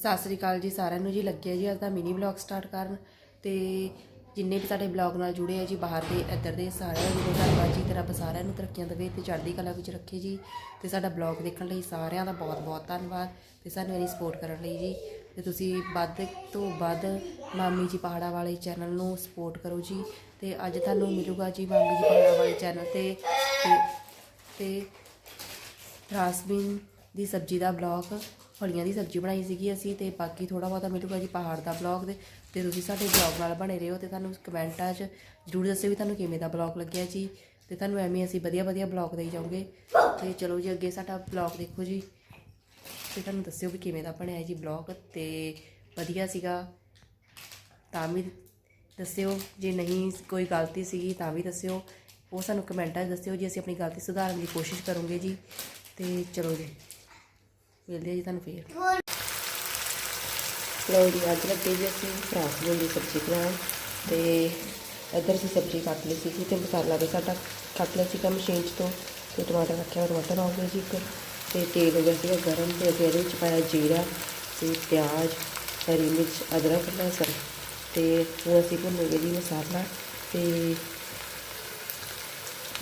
ਸਤਿ ਸ੍ਰੀ ਅਕਾਲ ਜੀ ਸਾਰਿਆਂ ਨੂੰ ਜੀ। ਲੱਗਿਆ ਜੀ ਅੱਜ ਦਾ ਮਿਨੀ ਬਲੌਗ ਸਟਾਰਟ ਕਰਨ ਤੇ ਜਿੰਨੇ ਵੀ ਸਾਡੇ ਬਲੌਗ ਨਾਲ ਜੁੜੇ ਆ ਜੀ, ਬਾਹਰ ਦੇ, ਇੱਧਰ ਦੇ ਸਾਰਿਆਂ ਨੂੰ ਧੰਨਵਾਦ ਜੀ। ਤੇ ਰੱਬ ਸਾਰਿਆਂ ਨੂੰ ਤਰੱਕੀਆਂ ਦੇਵੇ ਤੇ ਚੜ੍ਹਦੀ ਕਲਾ ਵਿੱਚ ਰੱਖੇ ਜੀ। ਤੇ ਸਾਡਾ ਬਲੌਗ ਦੇਖਣ ਲਈ ਸਾਰਿਆਂ ਦਾ ਬਹੁਤ ਬਹੁਤ ਧੰਨਵਾਦ ਤੇ ਸਾਨੂੰ ਇਹਨੀ ਸਪੋਰਟ ਕਰਨ ਲਈ ਜੀ। ਤੇ ਤੁਸੀਂ ਵੱਧ ਤੋਂ ਵੱਧ ਮਾਮੀ ਜੀ ਪਹਾੜਾ ਵਾਲੇ ਚੈਨਲ ਨੂੰ ਸਪੋਰਟ ਕਰੋ ਜੀ। ਤੇ ਅੱਜ ਤੁਹਾਨੂੰ ਮਿਲੂਗਾ ਜੀ ਮਾਮੀ ਜੀ ਪਹਾੜਾ ਵਾਲੇ ਚੈਨਲ ਤੇ। ਤੇ- ਤੇ ਦੀ ਸਬਜ਼ੀ ਦਾ ਬਲੌਗ ਫਲੀਆਂ ਦੀ ਸਬਜ਼ੀ ਬਣਾਈ ਸੀਗੀ ਅਸੀਂ ਤੇ ਬਾਕੀ ਥੋੜਾ ਬਹੁਤਾ ਮਿਲੂਗਾ ਜੀ ਪਹਾੜ ਦਾ ਬਲੌਗ ਦੇ ਤੇ ਤੁਸੀਂ ਸਾਡੇ ਬਲੌਗ ਨਾਲ ਬਣੇ ਰਹੋ ਤੇ ਤੁਹਾਨੂੰ ਕਮੈਂਟਾਂ 'ਚ ਜਰੂਰ ਦੱਸਿਓ ਵੀ ਤੁਹਾਨੂੰ ਕਿਵੇਂ ਦਾ ਬਲੌਗ ਲੱਗਿਆ ਜੀ ਤੇ ਤੁਹਾਨੂੰ ਐਵੇਂ ਅਸੀਂ ਵਧੀਆ ਵਧੀਆ ਬਲੌਗ ਦੇਈ ਜਾਵਾਂਗੇ। ਤੇ ਚਲੋ ਜੀ ਅੱਗੇ ਸਾਡਾ ਬਲੌਗ ਦੇਖੋ ਜੀ। ਤੇ ਤੁਹਾਨੂੰ ਦੱਸਿਓ ਵੀ ਕਿਵੇਂ ਦਾ ਬਣਿਆ ਜੀ ਬਲੌਗ ਤੇ ਵਧੀਆ ਸੀਗਾ ਤਾਂ ਵੀ ਦੱਸਿਓ। ਜੇ ਨਹੀਂ ਕੋਈ ਗਲਤੀ ਸੀਗੀ ਤਾਂ ਵੀ ਦੱਸਿਓ। ਉਹ ਸਾਨੂੰ ਕਮੈਂਟਾਂ 'ਚ ਦੱਸਿਓ ਜੀ ਅਸੀਂ ਆਪਣੀ ਗਲਤੀ ਸੁਧਾਰਨ ਦੀ ਕੋਸ਼ਿਸ਼ ਕਰੂੰਗੇ ਜੀ। ਤੇ ਚਲੋ ਜੀ। ਮਿਲਦੇ ਆ ਜੀ ਤੁਹਾਨੂੰ ਫੇਰ। ਲਓ ਜੀ ਅੱਜ ਲੱਗੇ ਜੀ ਅਸੀਂ ਫਰਾਂਸ ਦੀ ਸਬਜ਼ੀ ਬਣਾਉਣ। ਤੇ ਇੱਧਰ ਅਸੀਂ ਸਬਜ਼ੀ ਕੱਟ ਲਈ ਸੀ ਤੇ ਮਸਾਲਾ ਵੀ ਸਾਡਾ ਕੱਟ ਲਿਆ ਸੀਗਾ ਮਸ਼ੀਨ 'ਚ ਤੋਂ। ਤੇ ਟਮਾਟਰ ਰੱਖਿਆ ਟਮਾਟਰ ਹੋ ਗਏ ਜੀ ਇੱਕ ਤੇ ਤੇਲ ਹੋ ਗਿਆ ਸੀਗਾ ਗਰਮ ਤੇ ਅਸੀਂ ਇਹਦੇ ਵਿੱਚ ਪਾਇਆ ਜੀਰਾ ਤੇ ਪਿਆਜ਼ ਹਰੀ ਮਿਰਚ ਅਦਰਕ ਲਸਣ। ਤੇ ਹੁਣ ਅਸੀਂ ਭੁੰਨਾਂਗੇ ਜੀ ਮਸਾਲਾ ਤੇ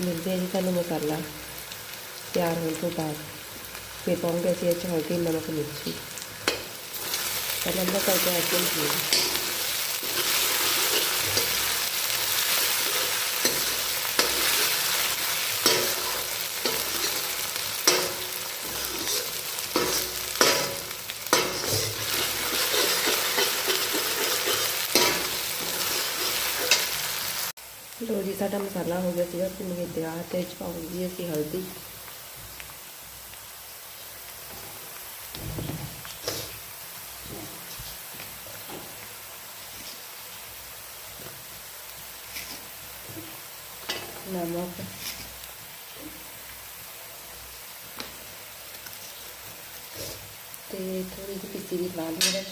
ਮਿਲਦੇ ਆ ਜੀ ਤੁਹਾਨੂੰ ਮਸਾਲਾ ਤਿਆਰ ਹੋਣ ਤੋਂ ਬਾਅਦ। ਫਿਰ ਪਾਉਂਗੇ ਅਸੀਂ ਇਹ 'ਚ ਹਲਦੀ ਨਮਕ ਮਿਰਚੀ ਪਹਿਲਾਂ ਅੰਦਰ ਕਰਕੇ ਆ ਕੇ ਜੀ ਲੋ ਜੀ ਸਾਡਾ ਮਸਾਲਾ ਹੋ ਗਿਆ ਸੀਗਾ ਭੁੰਨ ਕੇ ਤਿਆਰ ਤੇ ਨਮਕ ਤੇ ਥੋੜੀ ਜਿਹੀ ਪਿੱਤੀ ਦੀ ਲਾਲ ਮਿਰਚ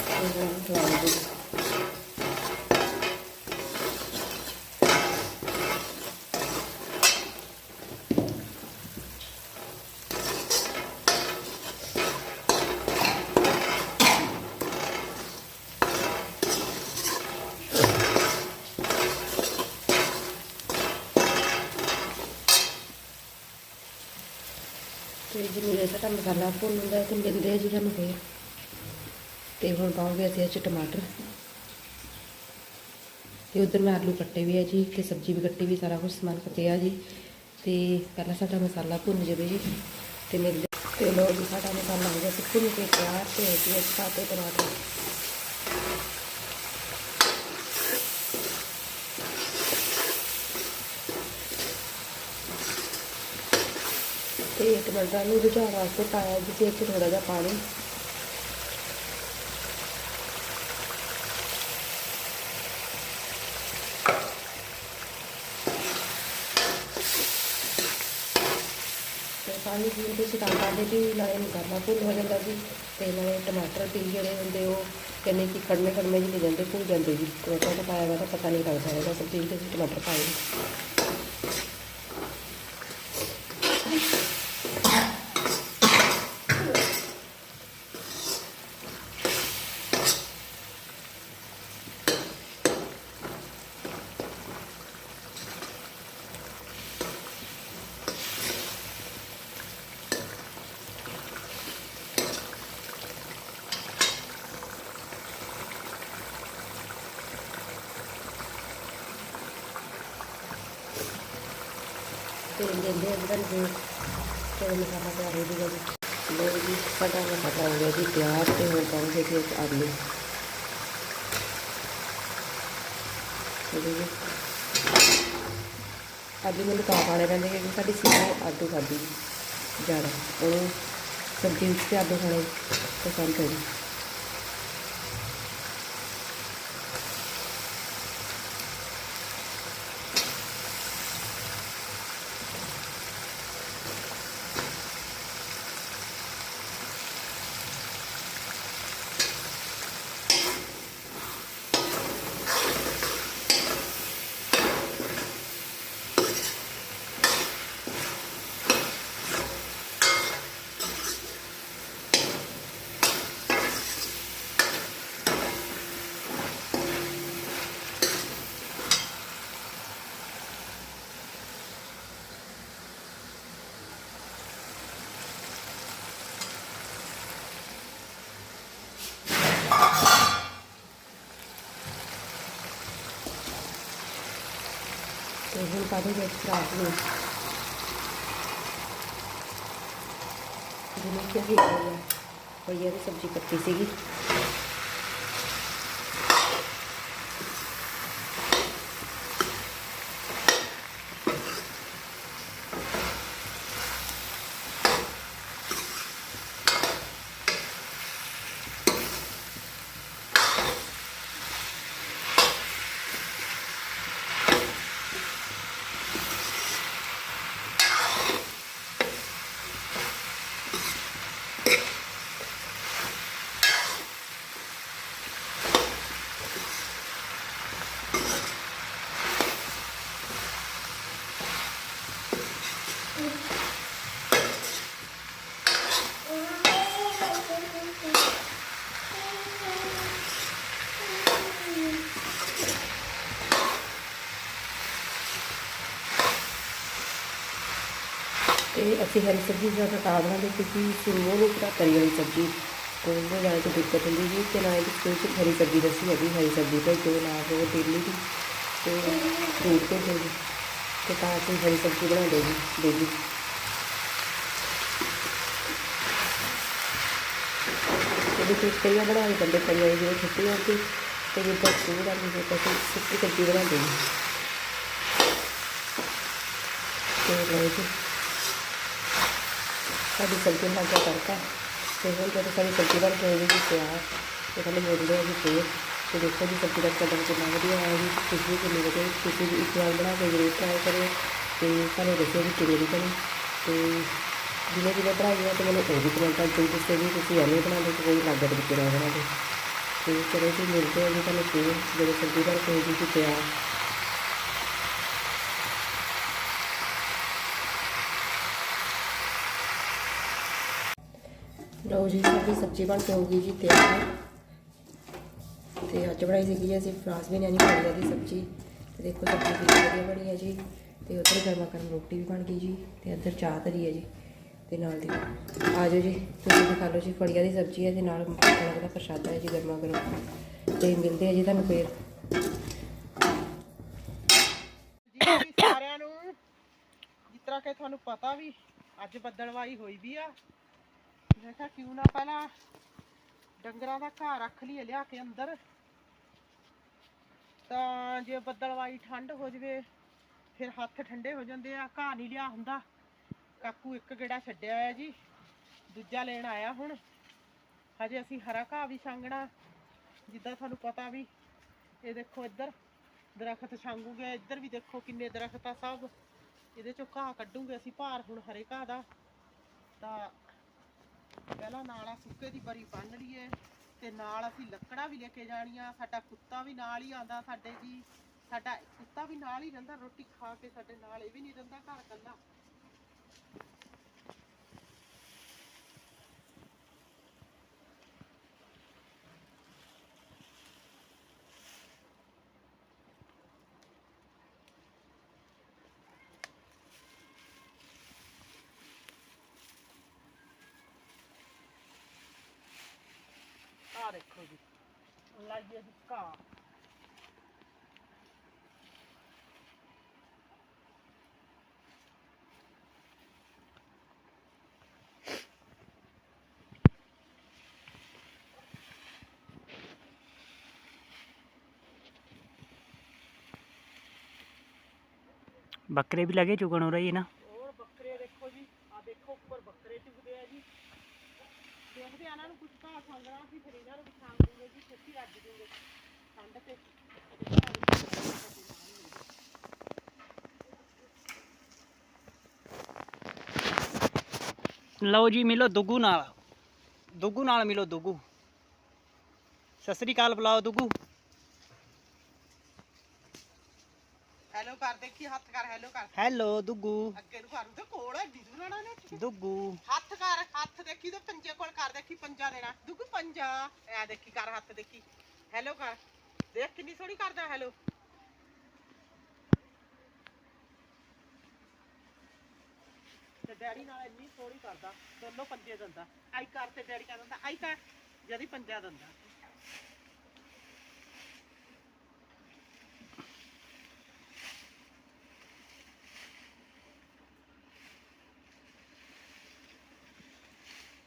ਤੇ ਹੁਣ ਲਾਲ ਜੀ ਤੇ ਜਿਵੇਂ ਸਾਡਾ ਮਸਾਲਾ ਭੁੰਨ ਹੁੰਦਾ ਤੇ ਮਿਲਦੇ ਆ ਜੀ ਸਾਨੂੰ ਫੇਰ। ਤੇ ਹੁਣ ਪਾਉਂਗੇ ਅਸੀਂ ਇਹ ਟਮਾਟਰ। ਤੇ ਉਧਰ ਮੈਂ ਆਲੂ ਕੱਟੇ ਵੀ ਆ ਜੀ, ਤੇ ਸਬਜ਼ੀ ਵੀ ਕੱਟੀ ਵੀ, ਸਾਰਾ ਕੁਝ ਸਮਾਨ ਕੱਟਿਆ ਜੀ। ਤੇ ਪਹਿਲਾਂ ਸਾਡਾ ਮਸਾਲਾ ਭੁੰਨ ਜਾਵੇ ਜੀ, ਤੇ ਮਿਲਦੇ ਤੇ ਲੋ ਜੀ, ਸਾਡਾ ਮਸਾਲਾ ਹੋ ਗਿਆ ਤੇ ਭੁੰਨ ਕੇ ਤਿਆਰ ਤੇ ਅਸੀਂ ਇਸ ਪਾਤੇ ਟਮਾਟਰ ਤੇ ਟਮਾਟਰਾਂ ਨੂੰ ਰਿਝਾਉਣ ਵਾਸਤੇ ਪਾਇਆ ਜੀ, ਤੇ ਥੋੜਾ ਜਿਹਾ ਪਾਣੀ। ਪਾਣੀ ਪੀਣ ਦੇ ਸਿਧਾਂਤਾਂ ਦੇ ਵੀ ਨਾਲੇ ਮਸਾਲਾ ਭੁੱਲ ਹੋ ਜਾਂਦਾ ਜੀ, ਤੇ ਨਾਲੇ ਟਮਾਟਰ ਵੀ ਜਿਹੜੇ ਹੁੰਦੇ ਉਹ ਕਹਿੰਦੇ ਕਿ ਕੜਮੇ ਕੜਮੇ ਜਿਹੇ ਜਾਂਦੇ ਭੁੱਲ ਜਾਂਦੇ ਜੀ। ਟਮਾਟਰ ਪਾਇਆ ਵਾ ਤਾਂ ਪਤਾ ਨਹੀਂ ਲੱਗਦਾ ਹੈਗਾ, ਸਬਜ਼ੀ ਵਿੱਚ ਟਮਾਟਰ ਪਾਏ। ਤੇ ਲੈਂਦੇ ਅੰਦਰ ਦੇ ਤੇ ਮਸਾਲਾ ਤਿਆਰ ਹੋ ਜੂਗਾ ਜੀ ਲੋ ਜੀ। ਸਾਡਾ ਮਸਾਲਾ ਹੋ ਗਿਆ ਜੀ ਤਿਆਰ ਤੇ ਹੁਣ ਪਾਉਂਗੇ ਜੀ ਆਲੂ। ਜੀ। ਆਲੂ ਮੈਨੂੰ ਤਾਂ ਪਾਣੇ ਪੈਂਦੇ ਕਿਉਂਕਿ ਸਾਡੀ ਸਿੱਧੀ ਆਲੂ ਖਾਦੀ ਜ਼ਿਆਦਾ। ਉਹਨੂੰ ਸਬਜ਼ੀ ਵਿੱਚ ਤੇ ਆਲੂ ਖਾਣੇ। ਪਸੰਦ ਹੈ ਜੀ ਵਿੱਚ ਖਰਾਬ ਹੋ ਜਿਵੇਂ ਕਿ ਇਹ ਹੋਇਆ ਹੋਇਆ ਦੀ ਸਬਜ਼ੀ ਕੱਟੀ ਸੀਗੀ। ਤੇ ਅਸੀਂ ਹਰੀ ਸਬਜ਼ੀ ਜ਼ਿਆਦਾ ਤਾਂ ਬਣਾਉਂਦੇ ਕਿਉਂਕਿ ਸੁਰਮੋ ਨੂੰ ਪੂਰਾ ਤਰੀ ਵਾਲੀ ਸਬਜ਼ੀ ਕੋਈ ਨਾ ਜ਼ਿਆਦਾ ਕੋਈ ਦਿੱਕਤ ਹੁੰਦੀ ਜੀ ਤੇ ਨਾਲ ਇਸ ਵਿੱਚ ਹਰੀ ਸਬਜ਼ੀ ਦੱਸੀ ਹੈਗੀ ਹਰੀ ਸਬਜ਼ੀ ਭੇਜੋ ਨਾਲ ਉਹ ਡੇਲੀ ਦੀ ਤੇ ਫਰੂਟ ਭੇਜੋ ਜੀ। ਤੇ ਤਾਂ ਅਸੀਂ ਹਰੀ ਸਬਜ਼ੀ ਬਣਾਉਂਦੇ ਜੀ, ਡੇਲੀ। ਇਹਦੇ ਵਿੱਚ ਕਈਆਂ ਬਣਾ ਕੇ ਦਿੰਦੇ ਕਈਆਂ ਦੀ ਜਿਵੇਂ ਛੁੱਟੀ ਹੁੰਦੀ ਤੇ ਜੇ ਤਾਂ ਸਕੂਲ ਦਾ ਵੀ ਤਾਂ ਅਸੀਂ ਸੁੱਕੀ ਸਬਜ਼ੀ ਬਣਾਉਂਦੇ ਜੀ। ਤੇ ਲਓ ਜੀ। ਸਾਡੀ ਸਬਜ਼ੀ ਨਾਲ ਦਾ ਤੜਕਾ ਤੇ ਹੁਣ ਜਦੋਂ ਸਾਡੀ ਸਬਜ਼ੀ ਬਣ ਕੇ ਹੋਵੇਗੀ ਤਿਆਰ, ਤੇ ਪਹਿਲੇ ਮੋੜਦੇ ਆ ਜੀ ਫੇਰ ਤੇ ਦੇਖੋ ਜੀ ਸਬਜ਼ੀ ਦਾ ਕਦਮ ਕਿੰਨਾ ਵਧੀਆ ਆਇਆ ਜੀ ਤੁਸੀਂ ਵੀ ਕਿੰਨੀ ਵਧੀਆ ਤੁਸੀਂ ਵੀ ਇੱਕ ਵਾਰ ਬਣਾ ਕੇ ਜ਼ਰੂਰ ਟਰਾਈ ਕਰਿਓ ਤੇ ਸਾਨੂੰ ਦੱਸਿਓ ਵੀ ਕਿਵੇਂ ਦੀ ਬਣੀ। ਤੇ ਜਿਵੇਂ ਜਿਵੇਂ ਬਣਾਈ ਹੈ ਤੇ ਮੈਨੂੰ ਉਹ ਵੀ ਕਮੈਂਟਾਂ ਜ਼ਰੂਰ ਦੱਸਿਓ ਵੀ ਤੁਸੀਂ ਐਵੇਂ ਬਣਾਉਂਦੇ ਕਿ ਕੋਈ ਅਲੱਗ ਤਰੀਕੇ ਨਾਲ ਬਣਾ ਬਣਾਉਂਦੇ ਤੇ ਚਲੋ ਜੀ ਮਿਲਦੇ ਹਾਂ ਜੀ ਤੁਹਾਨੂੰ ਫੇਰ, ਜਦੋਂ ਸਬਜ਼ੀ ਬਣ ਕੇ ਹੋਵੇਗੀ ਜੀ ਤਿਆਰ। ਲਓ ਜੀ, ਸਾਡੀ ਸਬਜ਼ੀ ਬਣ ਕੇ ਹੋ ਗਈ ਜੀ ਤਿਆਰ। ਤੇ ਅੱਜ ਬਣਾਈ ਸੀਗੀ ਜੀ ਅਸੀਂ ਫਰਾਂਸ ਵੀ ਨਹੀਂ ਪਾਈ ਦੀ ਸਬਜ਼ੀ। ਤੇ ਦੇਖੋ ਸਬਜ਼ੀ ਕਿੰਨੀ ਵਧੀਆ ਬਣੀ ਹੈ ਜੀ। ਤੇ ਉੱਧਰ ਗਰਮਾ ਗਰਮ ਰੋਟੀ ਵੀ ਬਣ ਗਈ ਜੀ, ਤੇ ਇੱਧਰ ਚਾਹ ਧਰੀ ਹੈ ਜੀ। ਤੇ ਨਾਲ ਦੀ ਆ ਜਾਓ ਜੀ, ਤੁਸੀਂ ਵੀ ਖਾ ਲਓ ਜੀ ਫੜੀਆਂ ਦੀ ਸਬਜ਼ੀ ਹੈ ਤੇ ਨਾਲ ਕਣਕ ਦਾ ਪ੍ਰਸ਼ਾਦਾ ਹੈ ਜੀ ਗਰਮਾ ਗਰਮ। ਤੇ ਮਿਲਦੇ ਆ ਜੀ ਤੁਹਾਨੂੰ ਫੇਰ। ਜੀ ਸਾਰਿਆਂ ਨੂੰ, ਜਿਸ ਤਰ੍ਹਾਂ ਕਿ ਤੁਹਾਨੂੰ ਪਤਾ ਵੀ ਅੱਜ ਬੱਦਲਵਾਈ ਹੋਈ ਵੀ ਆ। ਮੈਂ ਕਿਹਾ ਕਿਉਂ ਨਾ ਪਹਿਲਾਂ ਡੰਗਰਾਂ ਦਾ ਘਾਹ ਰੱਖ ਲਈਏ, ਲਿਆ ਕੇ ਅੰਦਰ। ਤਾਂ ਜੇ ਬੱਦਲਵਾਈ ਠੰਡ ਹੋ ਜਵੇ, ਫਿਰ ਹੱਥ ਠੰਡੇ ਹੋ ਜਾਂਦੇ ਆ, ਘਾਹ ਨਹੀਂ ਲਿਆ ਹੁੰਦਾ। ਕਾਕੂ ਇੱਕ ਗੇੜਾ ਛੱਡਿਆ ਹੋਇਆ ਜੀ, ਦੂਜਾ ਲੈਣ ਆਇਆ ਹੁਣ। ਹਜੇ ਅਸੀਂ ਹਰਾ ਘਾਹ ਵੀ ਛਾਂਗਣਾ, ਜਿੱਦਾਂ ਤੁਹਾਨੂੰ ਪਤਾ ਵੀ, ਇਹ ਦੇਖੋ ਇੱਧਰ, ਦਰਖਤ ਛਾਂਗੂਗੇ, ਇੱਧਰ ਵੀ ਦੇਖੋ ਕਿੰਨੇ ਦਰਖਤ ਆ ਸਭ। ਇਹਦੇ ਚੋਂ ਘਾਹ ਕੱਢੂਗੇ ਅਸੀਂ ਭਾਰ ਹੁਣ ਹਰੇ ਘਾਹ ਦਾ। ਤਾਂ ਪਹਿਲਾਂ ਨਾਲ ਆ ਸੁੱਕੇ ਦੀ ਬਰੀ ਬੰਨ ਲਈਏ, ਤੇ ਨਾਲ ਅਸੀਂ ਲੱਕੜਾਂ ਵੀ ਲੈ ਕੇ ਜਾਣੀਆਂ, ਸਾਡਾ ਕੁੱਤਾ ਵੀ ਨਾਲ ਹੀ ਆਂਦਾ ਸਾਡੇ ਜੀ, ਸਾਡਾ ਕੁੱਤਾ ਵੀ ਨਾਲ ਹੀ ਰਹਿੰਦਾ, ਰੋਟੀ ਖਾ ਕੇ ਸਾਡੇ ਨਾਲ ਇਹ ਵੀ ਨਹੀਂ ਰਹਿੰਦਾ ਘਰ ਕੱਲਾ ਆ ਦੇਖੋ ਜੀ ਲਾਈਏ ਜੀ ਘਾਹ ਬੱਕਰੇ ਵੀ ਲਗੇ ਚੁਗਣ ਹੋ ਰਹੀ ਹੈ ਨਾ ਹੋਰ ਬੱਕਰੇ ਦੇਖੋ ਜੀ ਆ ਦੇਖੋ ਉੱਪਰ ਬੱਕਰੇ ਚੁਗਦੇ ਆ ਜੀ ਦੇਖਦੇ ਆ ਇਹਨਾਂ ਨੂੰ ਕੁਝ ਘਾਹ ਖਾਂਗਣਾ ਸੀ ਫਿਰ ਇਹਨਾਂ ਨੂੰ ਵੀ ਖਾਣ ਦੂੰਗੇ ਜੀ ਛੇਤੀ ਰੱਜ ਦੂੰਗੇ ਠੰਡ ਤੇ ਲਓ ਜੀ ਮਿਲੋ ਦੁੱਗੂ ਨਾਲ। ਦੁੱਗੂ ਨਾਲ ਮਿਲੋ ਦੁੱਗੂ। ਸਤਿ ਸ੍ਰੀ ਅਕਾਲ ਬੁਲਾਓ ਦੁੱਗੂ। ਹੈਲੋ ਕਰ ਦੇਖੀ ਹੱਥ ਕਰ ਹੈਲੋ ਕਰ। ਹੈਲੋ ਦੁੱਗੂ। ਅੱਗੇ ਨੂੰ ਕਰ ਉਹਦੇ ਕੋਲ ਐਡੀ ਨਾ ਨੇ ਦੁੱਗੂ। ਹੱਥ ਕਰ ਹੱਥ ਦੇਖੀ ਤੇ ਪੰਜੇ ਕੋਲ ਕਰ ਦੇਖੀ ਪੰਜਾ ਦੇਣਾ। ਦੁੱਗੂ ਪੰਜਾ। ਐ ਦੇਖੀ ਕਰ ਹੱਥ ਦੇਖੀ। ਹੈਲੋ ਕਰ। ਦੇਖ ਕਿੰਨੀ ਸੋਹਣੀ ਕਰਦਾ ਹੈਲੋ ਡੈਡੀ ਨਾਲ ਇੰਨੀ ਸੋਹਣੀ ਕਰਦਾ, ਦੋਨੋਂ ਪੰਜੇ ਦਿੰਦਾ। ਆਈ ਕਰ ਤੇ ਡੈਡੀ ਕਰ ਦਿੰਦਾ, ਆਈ ਕਰ ਜਦੀ ਪੰਜਾ ਦਿੰਦਾ।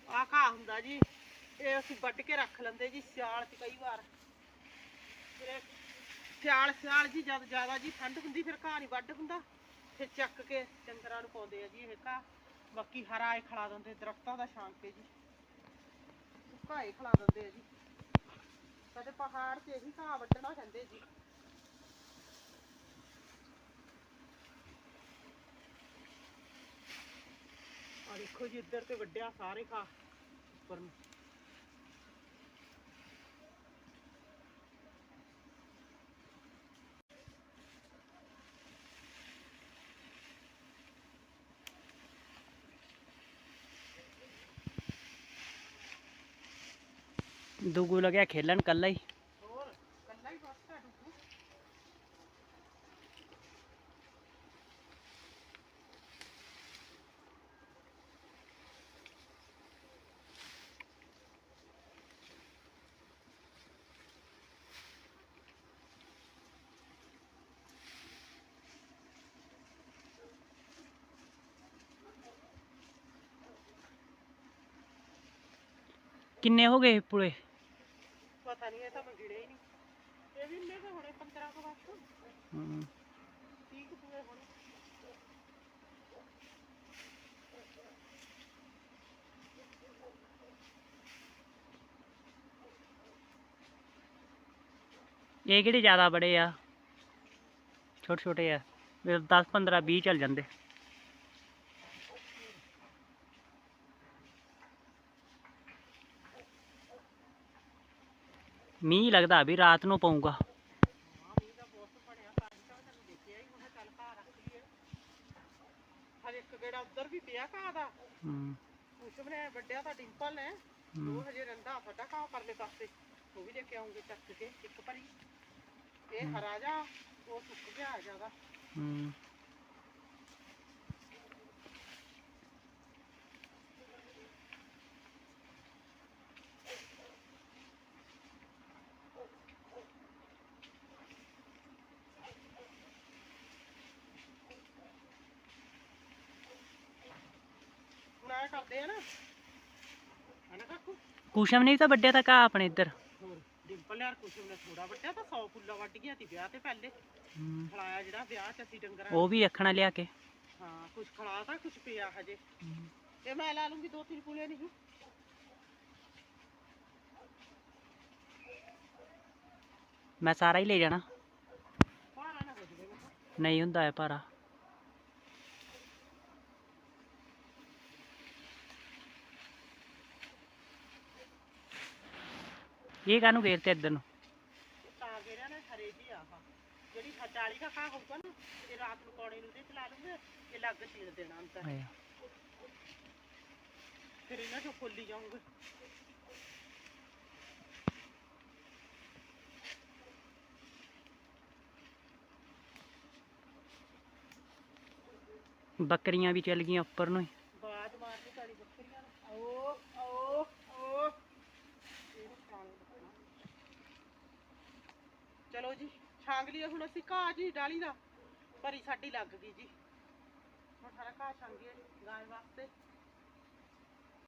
ਆ ਘਾਹ ਹੁੰਦਾ ਜੀ, ਇਹ ਅਸੀਂ ਵੱਢ ਕੇ ਰੱਖ ਲੈਂਦੇ ਜੀ ਸਿਆਲ ਚ ਕਈ ਵਾਰ। ਫਿਰ ਸਿਆਲ ਸਿਆਲ ਜੀ ਜਦ ਜ਼ਿਆਦਾ ਜੀ ਠੰਡ ਹੁੰਦੀ, ਫਿਰ ਘਾਹ ਨੀ ਵੱਢ ਹੁੰਦਾ। ਫਿਰ ਚੱਕ ਕੇ ਚੰਦਰਾ ਨੂੰ ਪਾਉਂਦੇ ਆ ਜੀ ਇਹ ਘਾਹ। ਬਾਕੀ ਹਰਾ ਇਹ ਖਲਾ ਦਿੰਦੇ, ਦਰਖਤਾਂ ਦਾ ਸ਼ਾਂਕ ਤੇ ਜੀ। ਸੁੱਕਾ ਇਹ ਖਲਾ ਦਿੰਦੇ ਆ ਜੀ। ਸਾਡੇ ਪਹਾੜ 'ਤੇ ਇਹੀ ਘਾਹ ਵੱਢਣਾ ਕਹਿੰਦੇ ਜੀ। ਆ ਦੇਖੋ ਜੀ, ਇੱਧਰ ਤੇ ਵੱਡਿਆ ਸਾਰੇ ਘਾਹ। ਉੱਪਰ ਨੂੰ। ਦੁੱਗੂ ਲੱਗਿਆ ਖੇਲਣ ਕੱਲਾ ਹੀ। ਕਿੰਨੇ ਹੋ ਗਏ ਪੁਲੇ ਪਤਾ ਨਹੀਂ ਇਹ ਤਾਂ ਮੈਂ ਗਿਣੇ ਹੀ ਨਹੀਂ ਇਹ ਵੀ ਇੰਨੇ ਕੁ ਹੋਣੇ 15 ਕੁ ਬਸ ਹਮ, 30 ਕੁ ਪੂਰੇ ਹੋਣੇ ਇਹ ਕਿਹੜੇ ਜ਼ਿਆਦਾ ਬੜੇ ਆ? ਛੋਟੇ ਛੋਟੇ ਆ। 10 15 20 ਚੱਲ ਜਾਂਦੇ। ਮੀਂਹ ਲੱਗਦਾ ਵੀ ਰਾਤ ਨੂੰ ਪਊਗਾ। ਹਾਂ। ਉੱਧਰ ਵੀ ਪਿਆ ਘਾਹ ਦਾ ਹਮ, ਕੁਸ਼ਮ ਨੇ ਵੱਡਿਆ ਤਾਂ ਡਿੰਪਲ ਨੇ ਉਹ ਹਜੇ ਰੰਦਾ ਸਾਡਾ ਘਾਹ ਪਰਲੇ ਪਾਸੇ ਉਹ ਵੀ ਲੈ ਕੇ ਆਉਂਗੇ ਚੱਕ ਕੇ ਇੱਕ ਭਰੀ ਇਹ ਹਰਾ ਜਾ ਉਹ ਸੁੱਕ ਗਿਆ ਜ਼ਿਆਦਾ। ਹਮ। ਹੁਣ ਆਇਆ ਕਰਦੇ ਆ ਨਾ। ਹਨਾ ਕਾਕੂ? ਕੁਸ਼ਮ ਨੇ ਵੀ ਤਾਂ ਵੱਡਿਆ ਤਾਂ ਕਾ ਆਪਣੇ ਇੱਧਰ। ਹੋਰ ਡਿੰਪਲ ਯਾਰ ਕੁਸ਼ਮ ਨੇ ਥੋੜਾ ਵੱਟਿਆ ਤਾਂ 100 ਫੁੱਲਾ ਵੱਢ ਗਿਆ ਸੀ ਵਿਆਹ ਤੇ ਪਹਿਲੇ। ਖਲਾਇਆ ਜਿਹੜਾ ਵਿਆਹ ਚ ਅਸੀਂ ਡੰਗਰਾਂ ਉਹ ਵੀ ਅੱਖਣਾ ਲਿਆ ਕੇ। ਹਾਂ ਕੁਝ ਖਲਾ ਤਾਂ ਕੁਝ ਪਿਆ ਹਜੇ। ਇਹ ਮੈਂ ਲਾ ਲੂੰਗੀ ਦੋ ਤਿੰਨ ਪੁਲੇ ਨਹੀਂ। ਮੈਂ ਸਾਰਾ ਹੀ ਲੈ ਜਾਣਾ। ਭਾਰਾ ਨਾ ਹੋ ਜਵੇ। ਮੈਂ ਕਿਹਾ। ਨਹੀਂ ਹੁੰਦਾ ਹੈ ਭਾਰਾ ਇਹ ਕਾਹਨੂੰ ਘੇਰ ਤੇ ਇੱਧਰ ਨੂੰ ਤਾਂ ਗੇਰਿਆ ਨਾ ਹਰੇ ਜੀ ਆਹ ਜਿਹੜੀ 40 ਦਾ ਖਾ ਹੋਊਗਾ ਨਾ ਇਹ ਰਾਤ ਨੂੰ ਕੌੜੇ ਨੂੰ ਦੇ ਚਲਾ ਲੂੰਗੇ ਇਹ ਲੱਗ ਸੀਲ ਦੇਣਾ ਅੰਦਰ ਆਇਆ। ਫਿਰ ਇਹਨਾਂ ਚੋਂ ਖੋਲੀ ਜਾਊਂਗੇ। ਬੱਕਰੀਆਂ ਵੀ ਚੱਲ ਗਈਆਂ ਉੱਪਰ ਨੂੰ ਹੀ ਬਾਜ ਮਾਰ ਕੇ ਸਾਡੀ ਬੱਕਰੀਆਂ ਨੂੰ ਆਓ ਆਓ ਆਓ ਇਹਨੂੰ ਛਾਂਗ ਦਿੱਤਾ। ਚਲੋ ਜੀ ਛਾਂਗ ਲਿਆ ਹੁਣ ਅਸੀਂ ਡਾਲੀ ਦਾ। ਭਰੀ ਸਾਡੀ ਲੱਗ ਗਈ ਜੀ। ਹੁਣ ਸਾਰਾ ਘਾਹ ਛਾਂਗੀਏ ਗਾਂ ਵਾਸਤੇ।